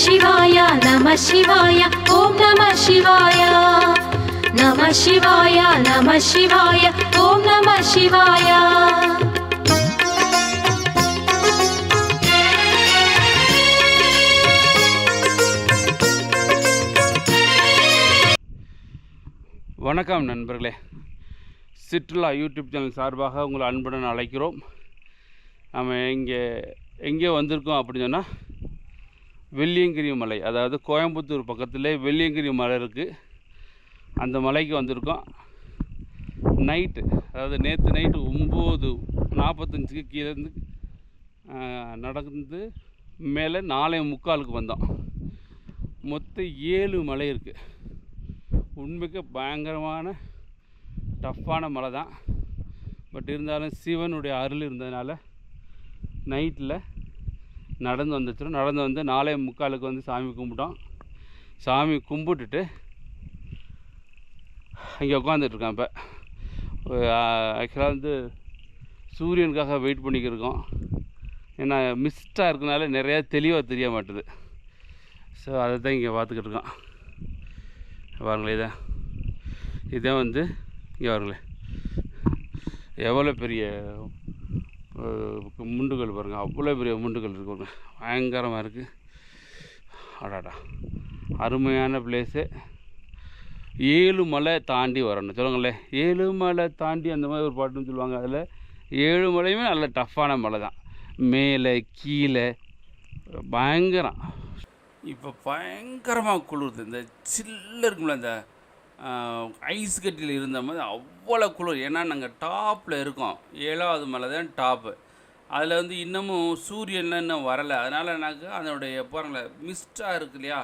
சிவாய நம சிவாய ஓம் நம சிவாய நம சிவாய நம சிவாய ஓம் நம சிவாய வணக்கம் நண்பர்களே. சிற்றுலா யூடியூப் சேனல் சார்பாக உங்களை அன்புடன் அழைக்கிறோம். நம்ம இங்கே எங்கே வந்திருக்கோம் அப்படின்னு சொன்னால் வெள்ளியங்கிரி மலை அதாவது கோயம்புத்தூர் பக்கத்தில் வெள்ளியங்கிரி மலை இருக்குது அந்த மலைக்கு வந்திருக்கோம். நைட்டு அதாவது நேற்று நைட்டு ஒம்பது நாற்பத்தஞ்சுக்கு கீழேருந்து நடந்து மேலே நாலே முக்காலுக்கு வந்தோம். மொத்தம் ஏழு மலை இருக்குது உண்மைக்கு பயங்கரமான டஃப்பான மலை தான் பட் இருந்தாலும் சிவனுடைய அருள் இருந்ததுனால நைட்டில் நடந்து வந்துச்சிடும் நடந்து வந்து நாலே முக்காலுக்கு வந்து சாமி கும்பிட்டோம். சாமி கும்பிட்டுட்டு இங்கே உட்காந்துட்ருக்கேன் இப்போ. ஆக்சுவலாக வந்து சூரியனுக்காக வெயிட் பண்ணிக்கிருக்கோம் ஏன்னா மிஸ்டாக இருக்கனால நிறையா தெளிவாக தெரிய மாட்டுது. ஸோ அதை தான் இங்கே பார்த்துக்கிட்டு இருக்கோம். பாருங்களேன் இதை. இதான் வந்து இங்கே பாருங்களேன். எவ்வளோ பெரிய முண்டுகள் பாருங்கள் அவ்வளோ பெரிய முண்டுகள் இருக்கு பயங்கரமாக இருக்குது அடாடா. அருமையான பிளேஸு ஏழு மலை தாண்டி வரணும். சொல்லுங்களேன் ஏழு மலை தாண்டி அந்த மாதிரி ஒரு பாட்டுன்னு சொல்லுவாங்க. அதில் ஏழு மலையுமே நல்ல டஃப்பான மலை தான். மேலே கீழே. பயங்கரம். இப்போ பயங்கரமாக குளிருது. இந்த சில்லு இருக்கும்ல இந்த ஐஸ் கட்டியில் இருந்த மாதிரி அவ்வளோ குளிர். ஏன்னா நாங்கள் டாப்பில் இருக்கோம். ஏழாவது மலை தான் டாப்பு அதில் வந்து இன்னமும் சூரியன்லாம் இன்னும் வரலை. அதனால் எனக்கு அதனுடைய பாருங்களேன் மிஸ்டாக இருக்கு இல்லையா?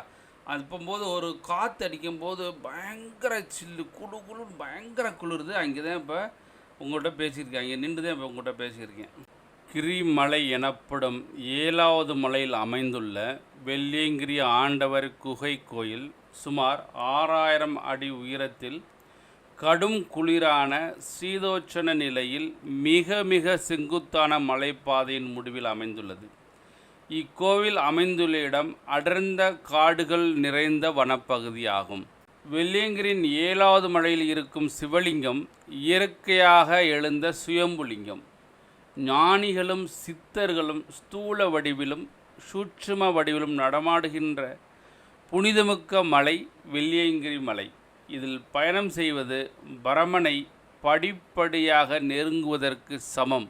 அது போகும்போது ஒரு காற்று அடிக்கும்போது பயங்கர சில்லு குளு குளுன்னு பயங்கர குளிருது. அங்கே தான் இப்போ உங்கள்கிட்ட பேசியிருக்கேன். அங்கே நின்று தான் இப்போ உங்கள்கிட்ட பேசியிருக்கேன். கிரிமலை எனப்படும் ஏழாவது மலையில் அமைந்துள்ள வெள்ளியங்கிரி ஆண்டவர் குகை கோயில் சுமார் ஆறாயிரம் அடி உயரத்தில் கடும் குளிரான சீதோச்சன நிலையில் மிக மிக செங்குத்தான மலைப்பாதையின் முடிவில் அமைந்துள்ளது. இக்கோவில் அமைந்துள்ள இடம் அடர்ந்த காடுகள் நிறைந்த வனப்பகுதியாகும். வெள்ளியங்கிரின் ஏழாவது மலையில் இருக்கும் சிவலிங்கம் இயற்கையாக எழுந்த சுயம்புலிங்கம். ஞானிகளும் சித்தர்களும் ஸ்தூல வடிவிலும் சூட்சும வடிவிலும் நடமாடுகின்ற புனிதமிக்க மலை வெள்ளியங்கிரி மலை. இதில் பயணம் செய்வது பரமனை படிப்படியாக நெருங்குவதற்கு சமம்.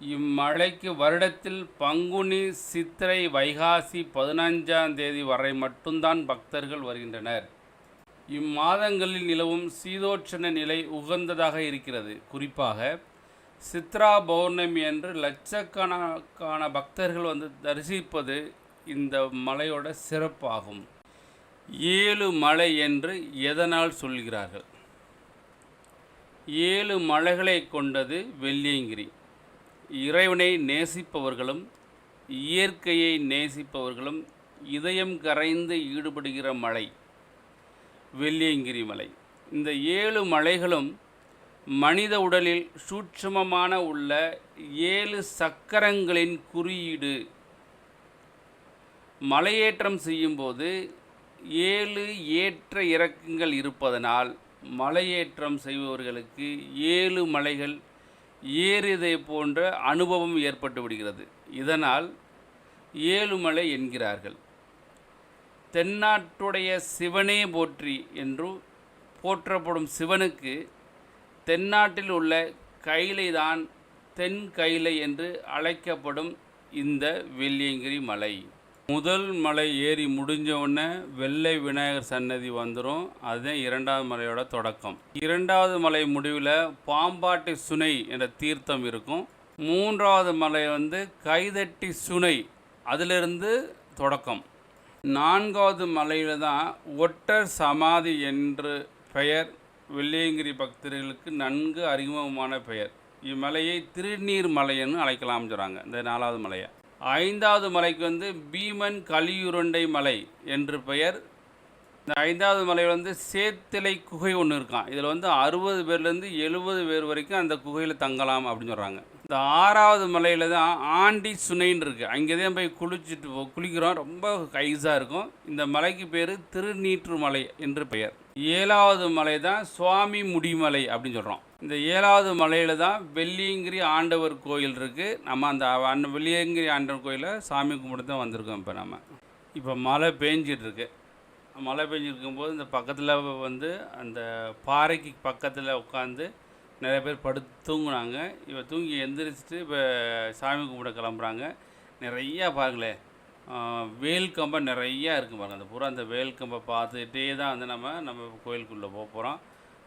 இம்மலைக்கு வருடத்தில் பங்குனி சித்திரை வைகாசி பதினஞ்சாம் தேதி வரை மட்டும்தான் பக்தர்கள் வருகின்றனர். இம்மாதங்களில் நிலவும் சீதோட்சண நிலை உகந்ததாக இருக்கிறது. குறிப்பாக சித்ரா பௌர்ணமி என்று லட்சக்கணக்கான பக்தர்கள் வந்து தரிசிப்பது இந்த மலையோட சிறப்பாகும். ஏழு மலை என்று எதனால் சொல்கிறார்கள்? ஏழு மலைகளை கொண்டது வெள்ளியங்கிரி. இறைவனை நேசிப்பவர்களும் இயற்கையை நேசிப்பவர்களும் இதயம் கரைந்து ஈடுபடுகிற மலை வெள்ளியங்கிரி மலை. இந்த ஏழு மலைகளும் மனித உடலில் சூட்சுமமான உள்ள ஏழு சக்கரங்களின் குறியீடு. மலையேற்றம் செய்யும்போது ஏழு ஏற்ற இறக்கங்கள் இருப்பதனால் மலையேற்றம் செய்பவர்களுக்கு ஏழு மலைகள் ஏறியதை போன்ற அனுபவம் ஏற்பட்டு விடுகிறது. இதனால் ஏழுமலை என்கிறார்கள். தென்னாட்டுடைய சிவனே போற்றி என்று போற்றப்படும் சிவனுக்கு தென்னாட்டில் உள்ள கைலைதான் தென் கைலை என்று அழைக்கப்படும் இந்த வெள்ளியங்கிரி மலை. முதல் மலை ஏறி முடிஞ்ச உடனே வெள்ளை விநாயகர் சன்னதி வந்துடும் அதுதான் இரண்டாவது மலையோட தொடக்கம். இரண்டாவது மலை முடிவில் பாம்பாட்டி சுனை என்ற தீர்த்தம் இருக்கும். மூன்றாவது மலை வந்து கைதட்டி சுனை அதிலிருந்து தொடக்கம். நான்காவது மலையில் தான் ஒட்டர் சமாதி என்று பெயர். வெள்ளியங்கிரி பக்தர்களுக்கு நன்கு அறிமுகமான பெயர். இம்மலையை திருநீர் மலைன்னு அழைக்கலாம்னு சொல்கிறாங்க இந்த நாலாவது மலையை. ஐந்தாவது மலைக்கு வந்து பீமன் கலியுருண்டை மலை என்று பெயர். இந்த ஐந்தாவது மலையில் வந்து சேத்திலை குகை ஒன்று இருக்கான் இதில் வந்து அறுபது பேர்லேருந்து எழுபது பேர் வரைக்கும் அந்த குகையில் தங்கலாம் அப்படின்னு சொல்கிறாங்க இந்த ஆறாவது மலையில் தான் ஆண்டி சுனைன்னு இருக்குது அங்கே தான் போய் குளிச்சுட்டு போ- குளிக்கிறோம். ரொம்ப கைஸாக இருக்கும். இந்த மலைக்கு பேர் திருநீற்று மலை என்று பெயர். ஏழாவது மலை தான் சுவாமி முடிமலை அப்படின்னு சொல்கிறோம் இந்த ஏழாவது மலையில் தான் வெள்ளியங்கிரி ஆண்டவர் கோயில் இருக்குது நம்ம அந்த அந்த வெள்ளியங்கிரி ஆண்டவர் கோயிலில் சாமி கும்பிட்டு தான் வந்திருக்கோம் இப்போ நம்ம இப்போ மழை பேஞ்சிட்டு மழை பெஞ்சிருக்கும்போது இந்த பக்கத்தில் வந்து அந்த பாறைக்கு பக்கத்தில் உட்காந்து நிறைய பேர் படுத்து தூங்குனாங்க. இப்போ தூங்கி எந்திரிச்சிட்டு இப்போ சாமி கும்பிட கிளம்புறாங்க. நிறையா பாருங்களேன் வேல் கம்பம் நிறையா இருக்கும் பாருங்கள் அந்த பூரா அந்த வேல் கம்பை பார்த்துக்கிட்டே தான் வந்து நம்ம நம்ம கோயிலுக்குள்ளே போக போகிறோம்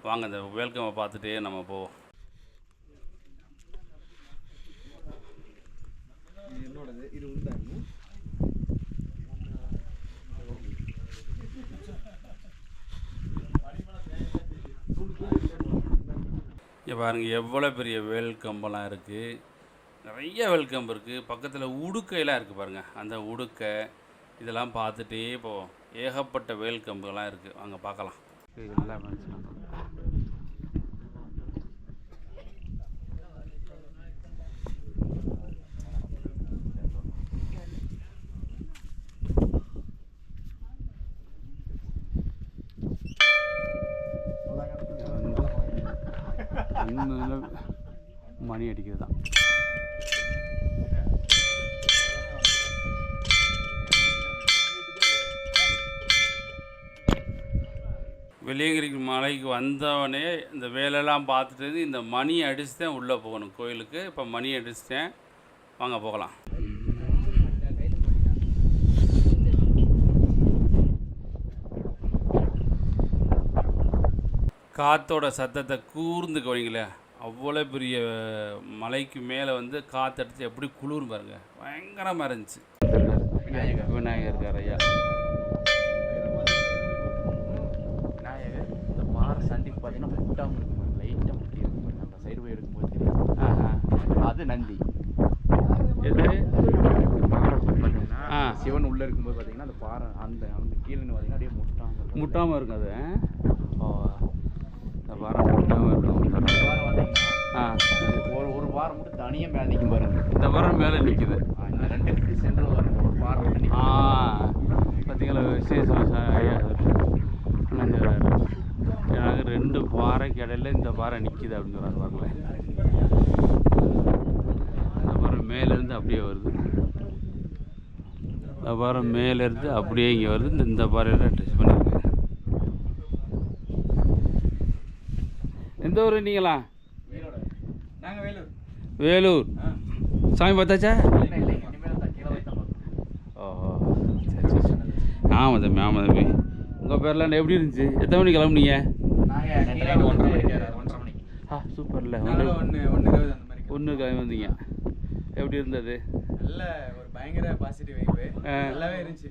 வாங்க அந்த வேல் கம்பை பார்த்துட்டே நம்ம போவோம். என்னோடது இது உண்டாங்க இங்கே பாருங்கள் எவ்வளோ பெரிய வேல் கம்பெல்லாம் இருக்குது நிறைய வேல் கம்பு இருக்குது பக்கத்தில் உடுக்கையெல்லாம் இருக்குது பாருங்கள் அந்த உடுக்கை இதெல்லாம் பார்த்துட்டே போவோம். ஏகப்பட்ட வேல் கம்புகள்லாம் இருக்குது வாங்க பார்க்கலாம். எல்லாமே இன்னும் மணி அடிக்கிறது தான். வெளியங்கிரிக்கு மலைக்கு வந்தவனே இந்த வேலையெல்லாம் பார்த்துட்டு இந்த மணி அடிச்சு தான் உள்ளே போகணும். கோயிலுக்கு இப்போ மணி அடிச்சிட்டேன். வாங்க போகலாம். காத்தோட சத்தத்தை கூர்ந்து கவனிங்களேன் அவ்வளோ பெரிய மலைக்கு மேலே வந்து காத்தடிச்சு எப்படி குளிரும் பாருங்க. பயங்கரமாக இருந்துச்சு. விநாயகர். இருக்கார் ஐயா. விநாயகர் இந்த பாறை சந்திப்பு பார்த்தீங்கன்னா இருக்கும் லைட்டாக முட்டி இருக்கும். அந்த சைடு போய் எடுக்கும்போது தெரியும் அது நந்தி. எது? பார்த்தீங்கன்னா. சிவன் உள்ள இருக்கும்போது பார்த்தீங்கன்னா அந்த பாறை அந்த அந்த கீழே பார்த்தீங்கன்னா அப்படியே முட்டாமல் முட்டாமல் இருக்கும் அது வாரம் பாறை பார்த்தீங்கன்னா ஆ. ஒரு ஒரு வாரம் மட்டும் தனியாக மேலே நிற்கும் பாருங்க. இந்த வாரம் மேலே நிற்குது ரெண்டு சென்டர் வரும் ஒரு மட்டும் ஆ. பார்த்தீங்களா விசேஷம். எனக்கு ரெண்டு பாறைக்கு இடையில இந்த பாறை நிற்கிது அப்படின்னு சொல்கிறாங்க பாருங்களேன். இந்த பாறை மேலேருந்து அப்படியே வருது. இந்த பாறை மேலேருந்து அப்படியே இங்கே வருது. இந்த இந்த பாறையில் எந்த ஊர் நீங்களா? நாங்கள் வேலூர். வேலூர். சாமி பார்த்தாச்சா? இல்லை இல்லைங்க இனிமேல் தான் கீழே வைத்தான் பார்க்கணும். ஓ சரி சரி சரி. ஆமாம் தம்பி ஆமாம் தம்பி. உங்கள் பேர்லாம் எப்படி இருந்துச்சு? எத்தனை மணிக்கு கிளம்புனீங்க? ஆ சூப்பரில். ஒன்று ஒன்று இருபது அந்த மாதிரி ஒன்று கிளம்பி. வந்தீங்க. எப்படி இருந்தது? நல்ல ஒரு பயங்கர பாசிட்டிவ் வைப்பு. நல்லாவே இருந்துச்சு.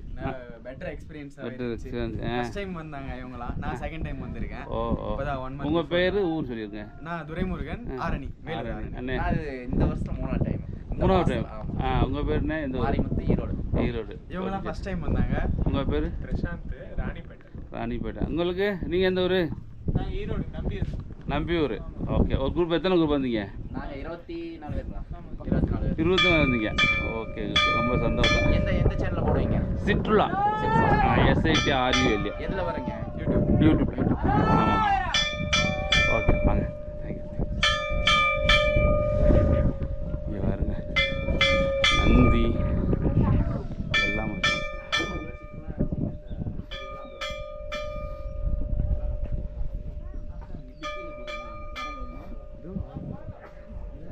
பெட்டர் experience, ஆ. ஃபர்ஸ்ட் டைம் வந்தாங்க இவங்களாம் நான் செகண்ட் டைம் வந்திருக்கேன். ஓ ஓ. ஒன் மந்த் உங்கள் பேர் ஊர் சொல்லியிருங்க நான் துரைமுருகன் ஆரணி வேலூர் ஆரணி. அது இந்த வருஷம் மூணாவது டைம் மூணாவது டைம் ஆ உங்கள் பேர் என்ன எந்த ஊர்? மாரிமுத்து ஈரோடு. ஈரோடு. இவங்க தான் ஃபர்ஸ்ட் டைம் வந்தாங்க. உங்கள் பேர்? பிரசாந்த் ராணிப்பேட்டை. ராணிப்பேட்டை. உங்களுக்கு நீங்கள் எந்த ஊர்? நான் ஈரோடு நம்பியூர். நம்பியூர். ஓகே ஒரு குரூப் எத்தனை குரூப் வந்தீங்க? நாங்கள் இருபத்தி நாலு பேர் இருபத்தி நாலு வந்தீங்க ஓகே ரொம்ப சந்தோஷம். எந்த எந்த சேனலில் போடுவீங்க? சிற்றுலா. எஸ்ஐடி ஆர்யூ இல்லையா எதில் வரீங்க? யூடியூப் யூடியூப் ஆமாம் ஓகே வாங்க தேங்க்யூ இங்கே பாருங்க நந்தி எல்லாம் இருக்கு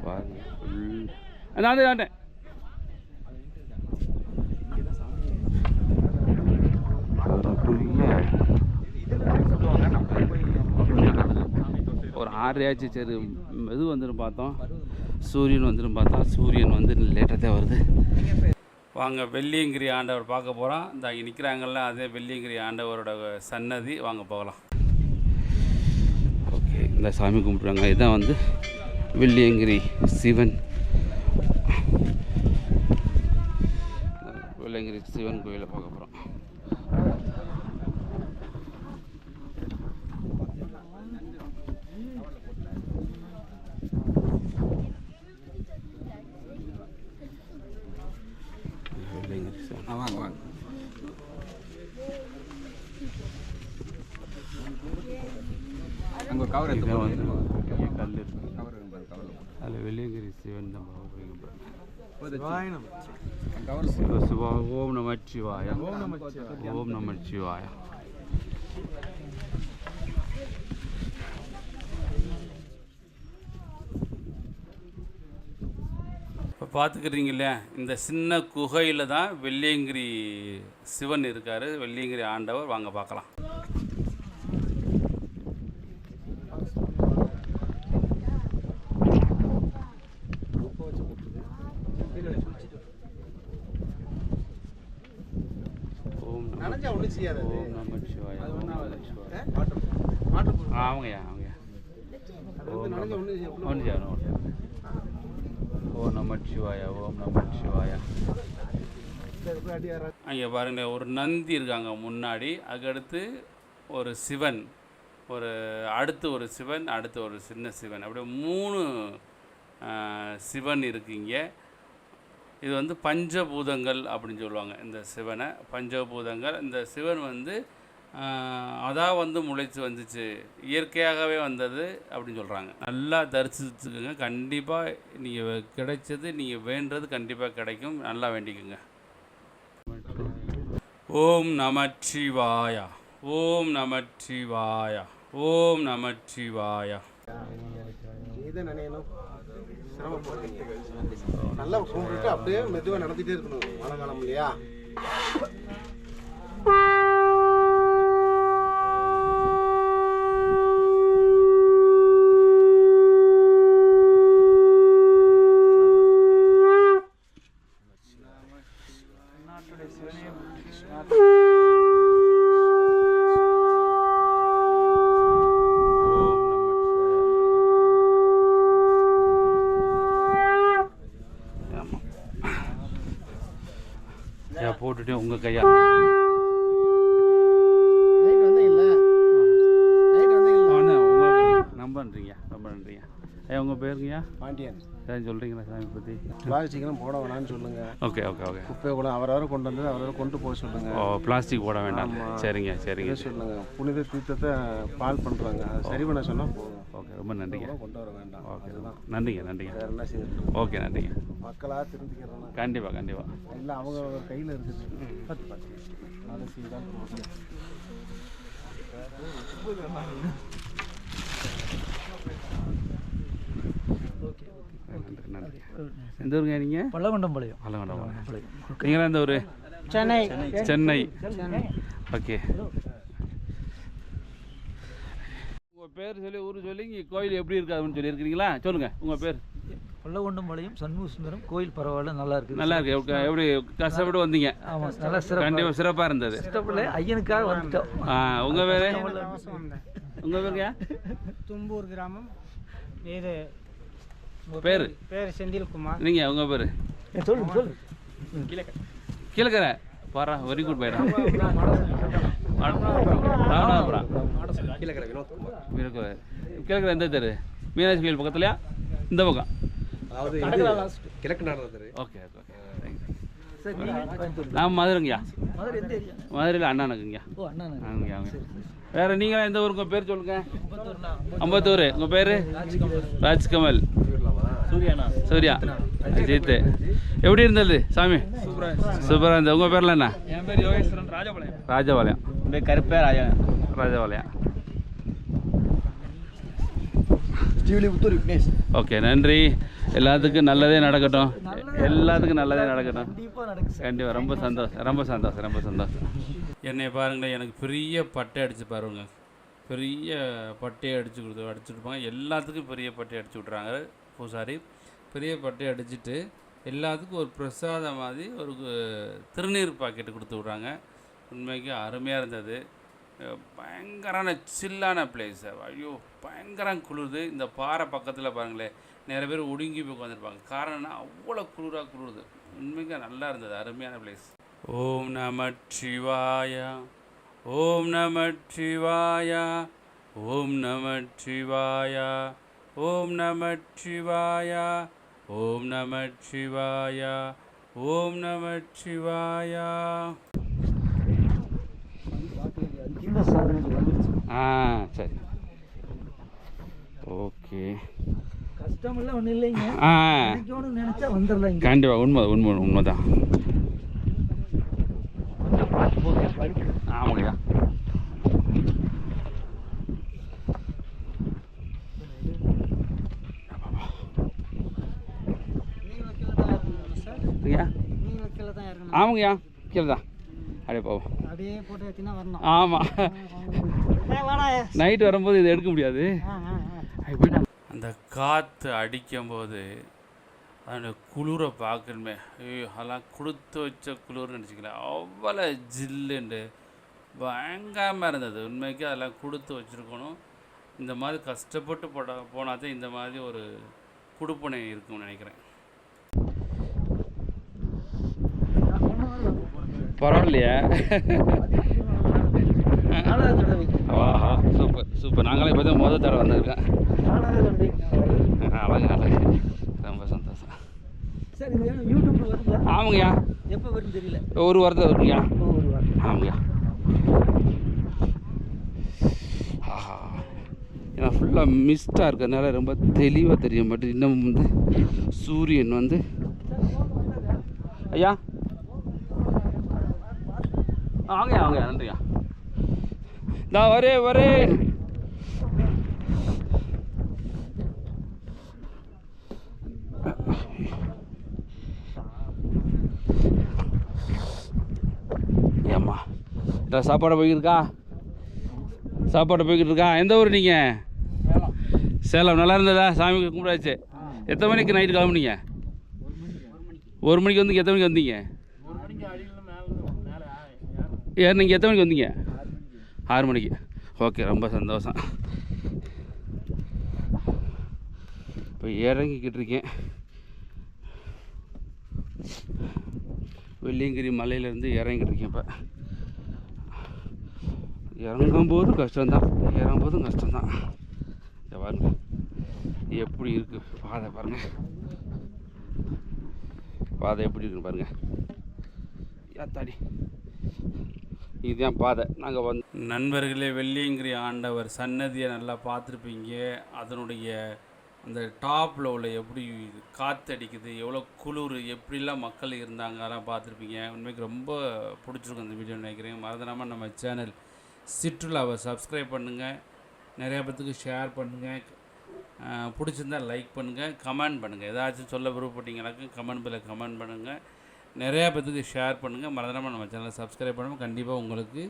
பாருங்க நான் காட்டேன் ஒரு ஆறரையாச்சு சரி இது வந்துடும் பார்த்தோம். சூரியன் வந்துடும் பார்த்தா சூரியன் வந்து லேட்டாக தான் வருது. வாங்க வெள்ளியங்கிரி ஆண்டவர் பார்க்க போகிறோம் இந்த இங்கே நிற்கிறாங்கல்ல அதே வெள்ளியங்கிரி ஆண்டவரோட சன்னதி. வாங்க போகலாம். ஓகே இந்த சாமி கும்பிட்றாங்க. இதுதான் வந்து வெள்ளியங்கிரி சிவன். வெள்ளியங்கிரி சிவன் கோயிலை பார்க்க போகிறோம் உங்கள் கவர் எடுத்து இதான் போடுங்க. வந்து இங்கே கல் இருக்கு கவர் எடுங்க பாரு, கவர் எடுங்க. அதில் வெள்ளியங்கிரி சிவன் தான் பாருங்க ஓம் நம ஓம் நம சிவாய. ஓம் நம சிவாய இப்போ பார்த்துக்கிறீங்க இல்லையா இந்த சின்ன குகையில் தான் வெள்ளியங்கிரி சிவன் இருக்கார் வெள்ளியங்கிரி ஆண்டவர் வாங்க பார்க்கலாம் ஓம் நம நனைஞ்சா ஒண்ணும் செய்யாது அது. ஓம் நம சிவாய அது ஓம் ஒண்ணும் நம ஆகாது. சிவாய ஆ? Water waterproof. ஆ, அவங்கய்யா அவங்கய்யா அது வந்து நனைஞ்சா ஒண்ணும் செய்யாது. உள்ள ஒன்று செய்யணும் ஒன்று செய்யணும் ஓம் சிவாய ஓம் நம சிவாய அங்கே பாருங்க ஒரு நந்தி இருக்காங்க முன்னாடி. அதுக்கடுத்து ஒரு சிவன் ஒரு அடுத்து ஒரு சிவன் அடுத்து ஒரு சின்ன சிவன். அப்படியே மூணு சிவன் இருக்குங்க இது வந்து பஞ்சபூதங்கள் அப்படின்னு சொல்லுவாங்க இந்த சிவனை. பஞ்சபூதங்கள். இந்த சிவன் வந்து அதான் வந்து முளைச்சு வந்துச்சு. இயற்கையாகவே வந்தது அப்படின்னு சொல்கிறாங்க நல்லா தரிசிச்சுக்கோங்க. கண்டிப்பாக நீங்கள் கிடைச்சது நீங்கள் வேண்டது கண்டிப்பாக கிடைக்கும். நல்லா வேண்டிக்கோங்க. ஓம் நமச்சிவாயா. ஓம் நமச்சிவாயா. ஓம் நமச்சிவாயா. இதை நல்லா கும்பிட்டு அப்படியே மெதுவாக நடந்துகிட்டே இருக்கணும். மழை காலம் இல்லையா? போட்டுட்டு உங்கள் கையா? ரொம்ப நன்றிங்க ரொம்ப நன்றிங்க. ஐயா உங்கள் பேருங்கய்யா? பாண்டியன். ஏதாவது சொல்கிறீங்களா சாமி பற்றி பிளாஸ்டிக்லாம் போட வேணாம்னு சொல்லுங்க. Okay okay okay. குப்பையை கூட அவரவரை கொண்டு வந்து அவரவரை கொண்டு போக சொல்லுங்க. ஓ பிளாஸ்டிக் போட வேண்டாம். சரிங்க சரிங்க. இதை சொல்லுங்க. புனித தீர்த்தத்தை பால் பண்றாங்க. அதை சரி பண்ண சொன்னா போதும். ஓகே ரொம்ப நன்றிங்க. கொண்டு வர வேண்டாம். ஓகே நன்றிங்க நன்றிங்க. வேற என்ன செய்யுது ஓகே நன்றிங்க. மக்களா திருந்திக்கிறதுனா கண்டிப்பாக கண்டிப்பாக இல்லை அவங்க கையில் இருக்குது. பார்த்து பார்த்து அதை செய்தான் நன்றி எந்த ஊருங்க நீங்கள் பல்லவண்டம்பாளையம் பல்லவண்டா நீங்களாம் எந்த ஊர்? சென்னை. சென்னை. ஓகே. உங்கள் பேர் சொல்லி ஊர் சொல்லி இங்கே கோயில் எப்படி இருக்காதுன்னு சொல்லி இருக்கிறீங்களா சொல்லுங்கள் உங்கள் பேர். பல்லவண்டம்பாளையம் சண்முக சுந்தரம் கோயில் பரவாயில்ல நல்லா இருக்கு நல்லா இருக்கு. எப்படி- எப்படி கஷ்டப்பட்டு வந்தீங்க? ஆமா நல்லா சிறப்பு கண்டிப்பாக சிறப்பாக இருந்தது. சிறப்புல ஐயனுக்காக வந்துட்டோம். உங்கள் பேர்? உங்கள் பேருங்கய்யா தும்பூர் கிராமம். இது பேர்? பேர்? செந்தில்குமார். நீங்கள் உங்கள் பேர்? சொல்லு சொல்லு. கீழக்கரை. பாரா வெரி குட் பைடா ராமநாதபுரம் கீழக்கரை வினோத்குமார் கீழக்கரை எந்த தெரு? மீனாட்சி கோயில் பக்கத்துலையா? இந்த பக்கம். அதாவது கிழக்கு நடந்தது. ஓகே நீங்க நான் மதுரைங்கய்யா. மதுரை எந்த ஏரியா? மதுரையில் அண்ணானுக்குங்கய்யா ஓ அண்ணா நகர். ஆமாங்க ஆமாங்க வேற நீங்களா எந்த ஊர் உங்கள் பேர் சொல்லுங்க. அம்பத்தூர். உங்கள் பேர்? ராஜ்கமல். சூர்யா. அஜித். எப்படி இருந்தது சாமி? சூப்பராக இருந்தது. உங்கள் பேர்ல என்ன? என் பேர் யோகேஸ்வரன் ராஜபாளையம். ராஜபாளையம். கருப்பே ராஜா ராஜபாளையம். ஸ்ரீவில்லிபுத்தூர் விக்னேஷ். ஓகே நன்றி. எல்லாத்துக்கும் நல்லதே நடக்கட்டும். எல்லாத்துக்கும் நல்லதே நடக்கட்டும். கண்டிப்பாக ரொம்ப சந்தோஷம் ரொம்ப சந்தோஷம் ரொம்ப சந்தோஷம். என்னை பாருங்களேன் எனக்கு பெரிய பட்டை அடிச்சு பாருங்க. பெரிய பட்டையை அடிச்சு கொடுத்து அடிச்சுருப்பாங்க எல்லாத்துக்கும் பெரிய பட்டை அடிச்சு விட்றாங்க பூசாரி. பெரிய பட்டையை அடிச்சுட்டு எல்லாத்துக்கும் ஒரு பிரசாதம் மாதிரி ஒரு திருநீர் பாக்கெட்டு கொடுத்து விட்றாங்க. உண்மைக்கு அருமையாக இருந்தது. பயங்கரான சில்லான பிளேஸ் ஐயோ பயங்கரம் குளிருது. இந்த பாறை பக்கத்தில் பாருங்களேன் நிறைய பேர் ஒடுங்கி போய் உட்காந்துருப்பாங்க காரணம்னா அவ்வளோ குளிராக குளிருது. உண்மைக்கு நல்லா இருந்தது. அருமையான பிளேஸ் ஓம் நம சிவாயா ஓம் நம சிவாயா ஓம் நம சிவாயா ஓம் நம சிவாயா ஓம் நம சிவாயா ஓம் நம சிவாயா ஆ சரி. ஓகே. கஷ்டமெல்லாம் ஒன்றும் இல்லைங்க. ஆ. நினச்சா வந்துடலாம் இங்கே கண்டிப்பாக உண்மை உண்மை ஆமாங்கய்யா கீழே தான் இறங்கணும். ஆமாங்கய்யா கீழே தான். அப்படியே போவோம். அப்படியே போட்டு ஏற்றினா வரணும். ஆமாம் நைட் வரும்போது இதை எடுக்க முடியாது. அந்த காற்று அடிக்கும்போது அந்த குளிரை பார்க்கணுமே. ஐயோ அதெல்லாம் கொடுத்து வச்ச குளிர்னு நினச்சிக்கலாம் அவ்வளோ ஜில்லுண்டு. பயங்கரமாக இருந்தது. உண்மைக்கு அதெல்லாம் கொடுத்து வச்சுருக்கணும். இந்த மாதிரி கஷ்டப்பட்டு போட போனால் தான் இந்த மாதிரி ஒரு குடுப்பனை இருக்கும்னு நினைக்கிறேன். பரவாயில்லையா. ஆஹா சூப்பர் சூப்பர். நாங்களே இப்போ தான் முதல் தடவை வந்திருக்கேன் அழகு அழகு. ரொம்ப சந்தோஷம். ஆமாங்கய்யா. எப்போ வரும் தெரியல ஒரு வாரத்தில் வருங்கய்யா ஆமாங்கய்யா. ஆஹா. ஏன்னா ஃபுல்லாக மிஸ்டாக இருக்கிறதுனால ரொம்ப தெளிவாக தெரிய மாட்டேது இன்னும் வந்து சூரியன் வந்து ஐயா வாங்கய்யா வாங்கய்யா நன்றியா நான் வரே வரே ஏம்மா இதான் சாப்பாடு போய்கிட்டு சாப்பாடு போய்கிட்டு இருக்கா எந்த ஊர் நீங்கள் சேலம் நல்லா இருந்ததா சாமி கும்பிடாச்சு எத்தனை மணிக்கு நைட்டு கிளம்புனீங்க ஒரு மணிக்கு வந்து எத்தனை மணிக்கு வந்தீங்க ஏன் நீங்கள் எத்தனை மணிக்கு வந்தீங்க? ஆறு மணிக்கு. ஓகே ரொம்ப சந்தோஷம். இப்போ இறங்கிக்கிட்டு இருக்கேன். வெள்ளியங்கிரி மலையிலேருந்து இறங்கிட்டு இருக்கேன் இப்போ. இறங்கும்போது கஷ்டம்தான். இறங்கும்போதும் கஷ்டம்தான். இதை பாருங்க. எப்படி இருக்குது பாதை பாருங்கள் பாதை எப்படி இருக்குன்னு பாருங்கள் யாத்தாடி இதுதான் பாதை. நாங்கள் வந்து நண்பர்களே வெள்ளியங்கிரி ஆண்டவர் சன்னதியை நல்லா பார்த்துருப்பீங்க. அதனுடைய அந்த டாப்பில் உள்ள எப்படி காற்றடிக்குது எவ்வளோ குளிர் எப்படிலாம் மக்கள் இருந்தாங்க அதெல்லாம் பார்த்துருப்பீங்க. உண்மைக்கு ரொம்ப பிடிச்சிருக்கும் அந்த வீடியோ நினைக்கிறேன். மறந்துடாமல் நம்ம சேனல் சிற்றுலாவை சப்ஸ்கிரைப் பண்ணுங்கள் நிறையா பேத்துக்கு ஷேர் பண்ணுங்கள் பிடிச்சிருந்தா லைக் பண்ணுங்கள் கமெண்ட் பண்ணுங்கள் ஏதாச்சும் சொல்ல விருப்பப்பட்டீங்கன்னாக்கும் கமெண்ட் பில்ல கமெண்ட் பண்ணுங்கள் நிறையா பேர்த்துக்கு ஷேர் பண்ணுங்கள் மறந்துடாமல் நம்ம சேனலை சப்ஸ்கிரைப் பண்ணுங்கள் கண்டிப்பாக உங்களுக்கு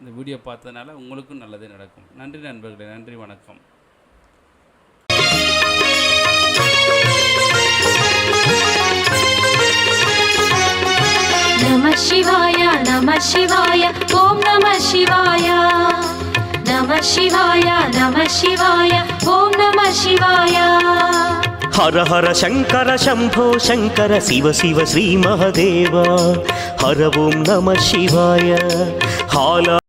இந்த வீடியோ பார்த்ததுனால உங்களுக்கும் நல்லது நடக்கும். நன்றி நண்பர்களே. நன்றி. வணக்கம். நம சிவாய நம சிவாய ஓம் நம హర హర శంకర శంభో శంకర శివ శివ శ్రీ మహదేవ. హర ఓం నమ శివాయ. హాల